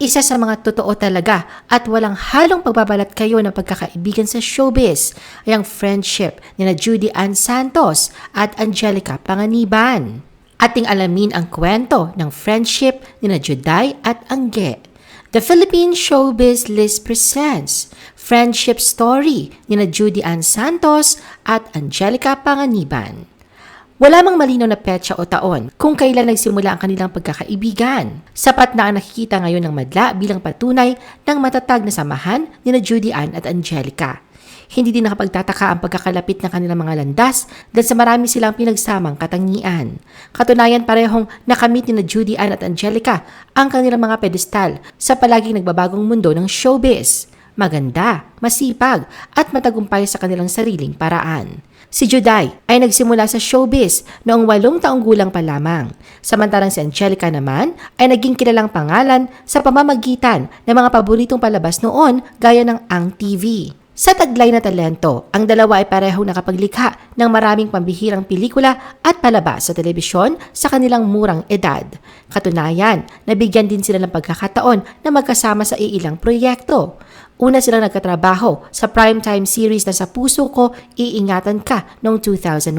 Isa sa mga totoo talaga at walang halong pagbabalat kayo ng pagkakaibigan sa showbiz ay ang friendship ni na Judy Ann Santos at Angelica Panganiban. Ating alamin ang kwento ng friendship ni na Juday at Angge. The Philippine Showbiz List presents Friendship Story ni na Judy Ann Santos at Angelica Panganiban. Wala mang malinaw na petsa o taon kung kailan nagsimula ang kanilang pagkakaibigan. Sapat na ang nakikita ngayon ng madla bilang patunay ng matatag na samahan ni na Judy Ann at Angelica. Hindi din nakapagtataka ang pagkakalapit ng kanilang mga landas dahil sa marami silang pinagsamang katangian. Katunayan parehong nakamit ni na Judy Ann at Angelica ang kanilang mga pedestal sa palaging nagbabagong mundo ng showbiz. Maganda, masipag at matagumpay sa kanilang sariling paraan. Si Juday ay nagsimula sa showbiz noong walong taong gulang pa lamang. Samantalang si Angelica naman ay naging kilalang pangalan sa pamamagitan ng mga paboritong palabas noon gaya ng Ang TV. Sa taglay na talento, ang dalawa ay parehong nakapaglikha ng maraming pambihirang pelikula at palabas sa telebisyon sa kanilang murang edad. Katunayan, nabigyan din sila ng pagkakataon na magkasama sa iilang proyekto. Una silang nagkatrabaho sa primetime series na Sa Puso Ko, Iingatan Ka noong 2001.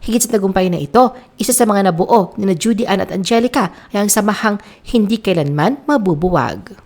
Higit sa tagumpay na ito, isa sa mga nabuo ni na Judy Ann at Angelica ay ang samahang hindi kailanman mabubuwag.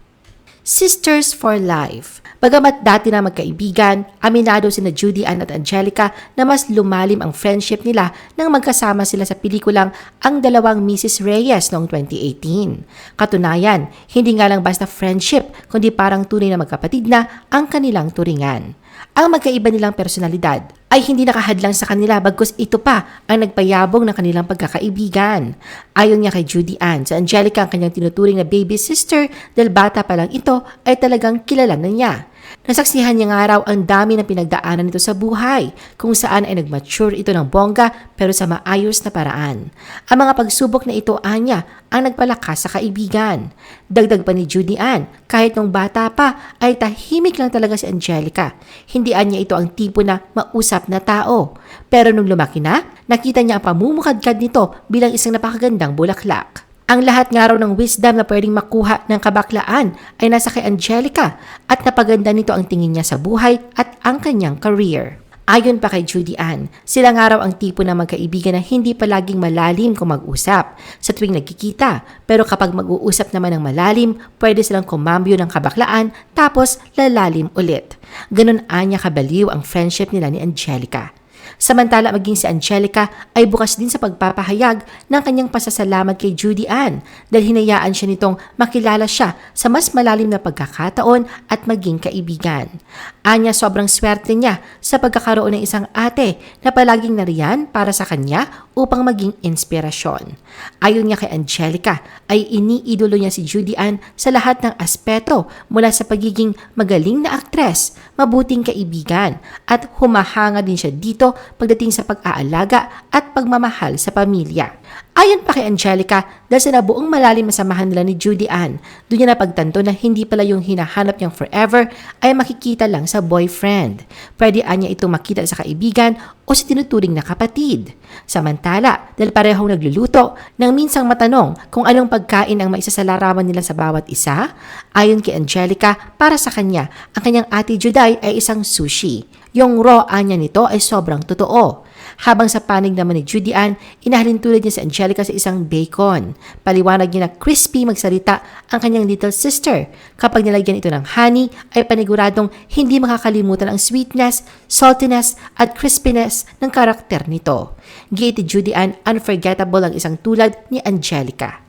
Sisters for Life. Bagamat dati na magkaibigan, aminado sina Judy Ann at Angelica na mas lumalim ang friendship nila nang magkasama sila sa pelikulang Ang Dalawang Mrs. Reyes noong 2018. Katunayan, hindi nga lang basta friendship, kundi parang tunay na magkapatid na ang kanilang turingan. Ang magkaiba nilang personalidad ay hindi nakahadlang sa kanila bagkus ito pa ang nagpayabong ng kanilang pagkakaibigan. Ayon niya kay Judy Ann, sa Angelica ang kanyang tinuturing na baby sister dahil bata pa lang ito ay talagang kilala na niya. Nasaksihan niya nga raw ang dami ng pinagdaanan nito sa buhay, kung saan ay nagmature ito ng bongga pero sa maayos na paraan. Ang mga pagsubok na ito anya ang nagpalakas sa kaibigan. Dagdag pa ni Judy Ann, kahit nung bata pa ay tahimik lang talaga si Angelica. Hindi anya ito ang tipo na mausap na tao. Pero nung lumaki na, nakita niya ang pamumukadkad nito bilang isang napakagandang bulaklak. Ang lahat nga raw ng wisdom na pwedeng makuha ng kabaklaan ay nasa kay Angelica at napaganda nito ang tingin niya sa buhay at ang kanyang career. Ayon pa kay Judy Ann, sila nga raw ang tipo ng magkaibigan na hindi palaging malalim kung mag-usap sa tuwing nagkikita. Pero kapag mag-uusap naman ng malalim, pwede silang kumambyo ng kabaklaan tapos lalalim ulit. Ganon anya kabaliw ang friendship nila ni Angelica. Samantala maging si Angelica ay bukas din sa pagpapahayag ng kanyang pasasalamat kay Judy Ann dahil hinayaan siya nitong makilala siya sa mas malalim na pagkakataon at maging kaibigan. Anya sobrang swerte niya sa pagkakaroon ng isang ate na palaging nariyan para sa kanya upang maging inspirasyon. Ayon niya kay Angelica ay iniidolo niya si Judy Ann sa lahat ng aspeto mula sa pagiging magaling na aktres, mabuting kaibigan at humahanga din siya dito pagdating sa pag-aalaga at pagmamahal sa pamilya. Ayon pa kay Angelica, dahil sa nabuong malalim na samahan nila ni Judy Ann, doon niya napagtanto na hindi pala yung hinahanap niyang forever ay makikita lang sa boyfriend. Pwede anya ito makita sa kaibigan o sa tinuturing na kapatid. Samantala, dahil parehong nagluluto, nang minsang matanong kung anong pagkain ang maisasalarawan nila sa bawat isa, ayon kay Angelica, para sa kanya, ang kanyang ate Juday ay isang sushi. Yung raw anya nito ay sobrang totoo. Habang sa panig naman ni Judy Ann, inahalin tulad niya si Angelica sa isang bacon. Paliwanag niya na crispy magsalita ang kanyang little sister. Kapag nilagyan ito ng honey, ay paniguradong hindi makakalimutan ang sweetness, saltiness, at crispiness ng karakter nito. Gate Judy Ann, unforgettable ang isang tulad ni Angelica.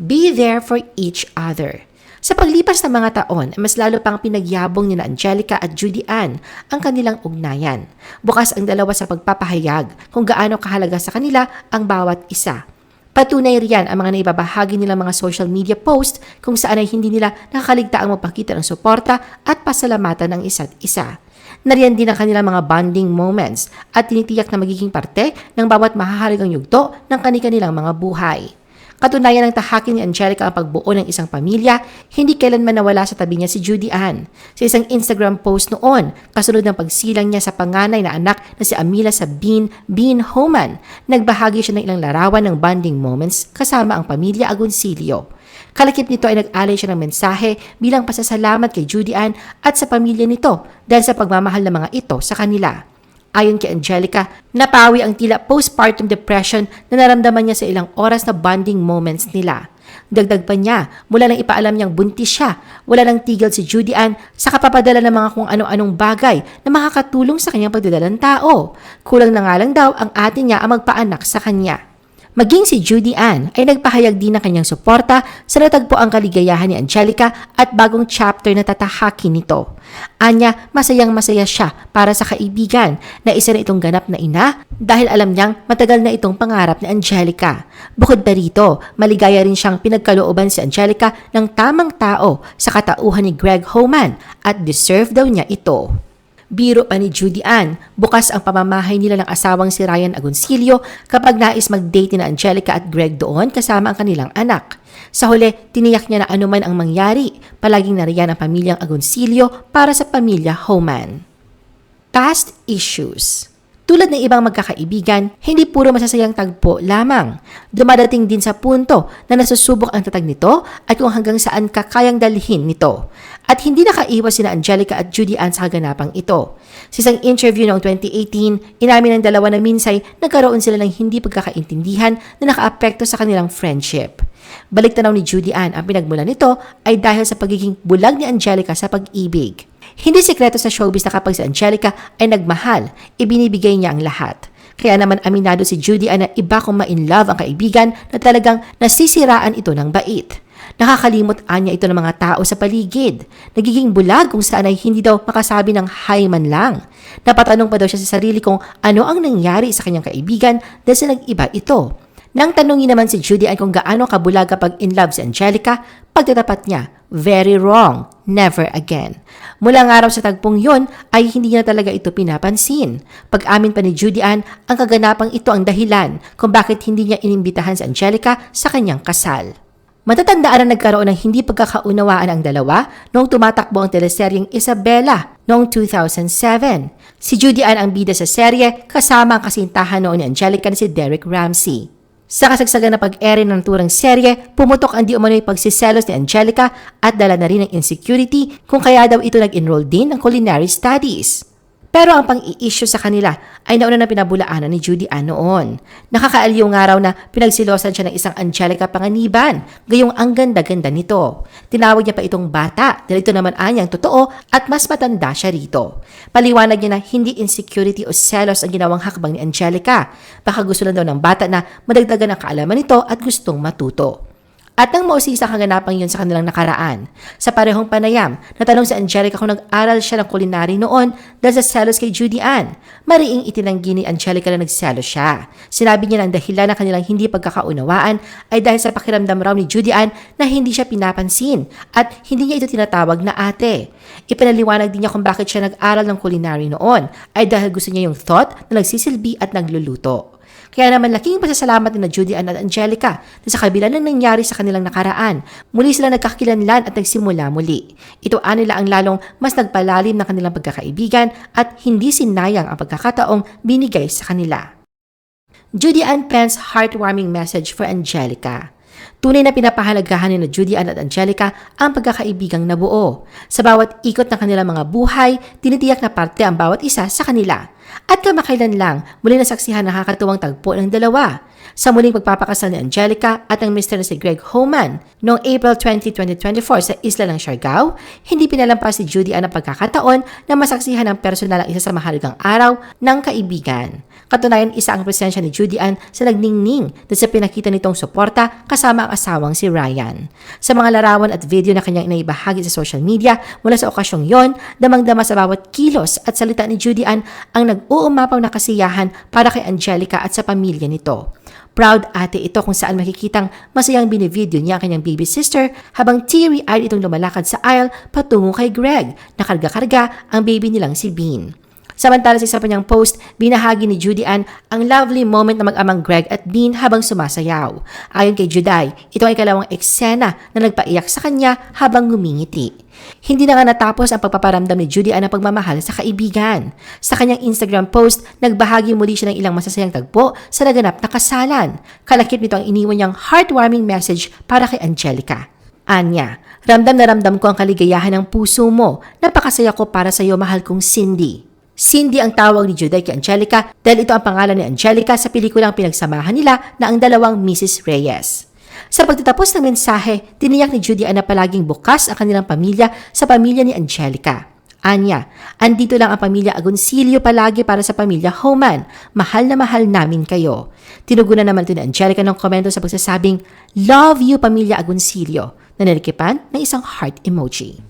Be there for each other. Sa paglipas ng mga taon, mas lalo pang pinagyabong ni na Angelica at Judy Ann ang kanilang ugnayan. Bukas ang dalawa sa pagpapahayag kung gaano kahalaga sa kanila ang bawat isa. Patunay riyan ang mga naibabahagi nilang mga social media post kung saan ay hindi nila nakakaligtaang magpakita ng suporta at pasalamatan ng isa't isa. Nariyan din ang kanilang mga bonding moments at tinitiyak na magiging parte ng bawat mahahalagang yugto ng kanilang mga buhay. Katunayan ng tahakin ni Angelica ang pagbuo ng isang pamilya, hindi kailanman nawala sa tabi niya si Judy Ann. Sa isang Instagram post noon, kasunod ng pagsilang niya sa panganay na anak na si Amila Sabine Bean Homan, nagbahagi siya ng ilang larawan ng bonding moments kasama ang pamilya Agoncillo. Kalakip nito ay nag-alay siya ng mensahe bilang pasasalamat kay Judy Ann at sa pamilya nito dahil sa pagmamahal ng mga ito sa kanila. Ayon kay Angelica, napawi ang tila postpartum depression na naramdaman niya sa ilang oras na bonding moments nila. Dagdag pa niya, mula nang ipaalam niyang buntis siya, wala nang tigil si Judy Ann sa kapapadala ng mga kung ano-anong bagay na makakatulong sa kanyang pagdadalang tao. Kulang na nga lang daw ang ate niya ang magpaanak sa kanya. Maging si Judy Ann ay nagpahayag din ng kanyang suporta sa natagpo ang kaligayahan ni Angelica at bagong chapter na tatahaki nito. Anya, masayang masaya siya para sa kaibigan na isa na itong ganap na ina dahil alam niyang matagal na itong pangarap ni Angelica. Bukod pa rito, maligaya rin siyang pinagkalooban si Angelica ng tamang tao sa katauhan ni Greg Homan at deserve daw niya ito. Biro pa ni Judy Ann, bukas ang pamamahay nila ng asawang si Ryan Agoncillo kapag nais mag-date ni Angelica at Greg doon kasama ang kanilang anak. Sa huli, tiniyak niya na anuman ang mangyari, palaging nariyan ang pamilyang Agoncillo para sa pamilya Homan. Past issues tulad ng ibang magkakaibigan, hindi puro masasayang tagpo lamang. Dumadating din sa punto na nasusubok ang tatag nito at kung hanggang saan kakayang dalhin nito. At hindi nakaiwas sina Angelica at Judy Ann sa kaganapang ito. Sa isang interview noong 2018, inamin ng dalawa na minsay nagkaroon sila ng hindi pagkakaintindihan na nakaapekto sa kanilang friendship. Balik tanaw ni Judy Ann ang pinagmula nito ay dahil sa pagiging bulag ni Angelica sa pag-ibig. Hindi sekreto sa showbiz na kapag si Angelica ay nagmahal, ibinibigay niya ang lahat. Kaya naman aminado si Judy Ann na iba kung ma-in love ang kaibigan na talagang nasisiraan ito ng bait. Nakakalimot anya ito ng mga tao sa paligid. Nagiging bulag kung saan ay hindi daw makasabi ng hi man lang. Napatanong pa daw siya sa sarili kung ano ang nangyari sa kanyang kaibigan dahil sa nag-iba ito. Nang tanungin naman si Judy ay kung gaano kabulag kapag in love si Angelica, pagtatapat niya, very wrong, never again. Mula nga raw sa tagpong yon ay hindi niya talaga ito pinapansin. Pag-amin pa ni Judy Ann, ang kaganapang ito ang dahilan kung bakit hindi niya inimbitahan si Angelica sa kanyang kasal. Matatandaan na nagkaroon ng hindi pagkakaunawaan ang dalawa noong tumatakbo ang teleseryeng Isabella noong 2007. Si Judy Ann ang bida sa serye kasama ang kasintahan noon ni Angelica na si Derek Ramsey. Sa kasagsagan na pag-ere ng turang serye, pumutok ang di umano'y pagsiselos ni Angelica at dala na rin ng insecurity kung kaya daw ito nag-enroll din ng culinary studies. Pero ang pang-i-issue sa kanila ay nauna na pinabulaanan ni Judy Ann noon. Nakakaaliw nga raw na pinagsilosan siya ng isang Angelica Panganiban, gayong ang ganda-ganda nito. Tinawag niya pa itong bata dahil ito naman anyang totoo at mas matanda siya rito. Paliwanag niya na hindi insecurity o selos ang ginawang hakbang ni Angelica. Baka gusto lang daw ng bata na madagdagan ang kaalaman nito at gustong matuto. At nang mausisa ang kaganapang yun sa kanilang nakaraan. Sa parehong panayam, natanong si Angelica kung nag-aral siya ng culinary noon dahil sa selos kay Judy Ann. Mariing itinanggi ni Angelica na nagselos siya. Sinabi niya na ang dahilan ng kanilang hindi pagkakaunawaan ay dahil sa pakiramdam raw ni Judy Ann na hindi siya pinapansin at hindi niya ito tinatawag na ate. Ipinaliwanag din niya kung bakit siya nag-aral ng culinary noon ay dahil gusto niya yung thought na nagsisilbi at nagluluto. Kaya naman laking pasasalamat ni na Judy Ann at Angelica na sa kabila ng nangyari sa kanilang nakaraan, muli sila nagkakilanlan at nagsimula muli. Ito nila ang lalong mas nagpalalim ng kanilang pagkakaibigan at hindi sinayang ang pagkakataong binigay sa kanila. Judy Ann Pence heartwarming message for Angelica. Tunay na pinapahalagahan ni na Judy Ann at Angelica ang pagkakaibigang nabuo. Sa bawat ikot ng kanilang mga buhay, tinitiyak na parte ang bawat isa sa kanila. At kamakailan lang, muli nasaksihan nakakatuwang tagpo ng dalawa. Sa muling pagpapakasal ni Angelica at ang mister na si Greg Homan noong April 20, 2024 sa isla ng Siargao, hindi pinalampas si Judy ang pagkakataon na masaksihan ng personal ang isa sa mahalagang araw ng kaibigan. Katunayan, isa ang presensya ni Judy Ann sa nagningning na sa pinakita nitong suporta kasama ang asawang si Ryan. Sa mga larawan at video na kanyang inaibahagi sa social media mula sa okasyong yon, damang-dama sa bawat kilos at salita ni Judy Ann ang nag-uumapaw na kasiyahan para kay Angelica at sa pamilya nito. Proud ate ito kung saan makikitang masayang binivideo niya ang kanyang baby sister habang teary-eyed itong lumalakad sa aisle patungo kay Greg na karga-karga ang baby nilang si Bean. Samantala sa isa pa niyang post, binahagi ni Judy Ann ang lovely moment na mag-amang Greg at Bean habang sumasayaw. Ayon kay Juday, ito ay ikalawang eksena na nagpaiyak sa kanya habang ngumingiti. Hindi na nga natapos ang pagpaparamdam ni Judy Ann ng pagmamahal sa kaibigan. Sa kanyang Instagram post, nagbahagi muli siya ng ilang masasayang tagpo sa naganap na kasalan. Kalakip nito ang iniwan niyang heartwarming message para kay Angelica. Anya, ramdam na ramdam ko ang kaligayahan ng puso mo. Napakasaya ko para sa iyo, mahal kong Cindy. Cindy ang tawag ni Juday kay Angelica dahil ito ang pangalan ni Angelica sa pelikulang pinagsamahan nila na ang dalawang Mrs. Reyes. Sa pagtatapos ng mensahe, tiniyak ni Judy na palaging bukas ang kanilang pamilya sa pamilya ni Angelica. Anya, andito lang ang pamilya Agoncillo palagi para sa pamilya Homan. Mahal na mahal namin kayo. Tinugunan naman ito ni Angelica ng komento sa pagsasabing, Love you, pamilya Agoncillo, na nalikipan ng isang heart emoji.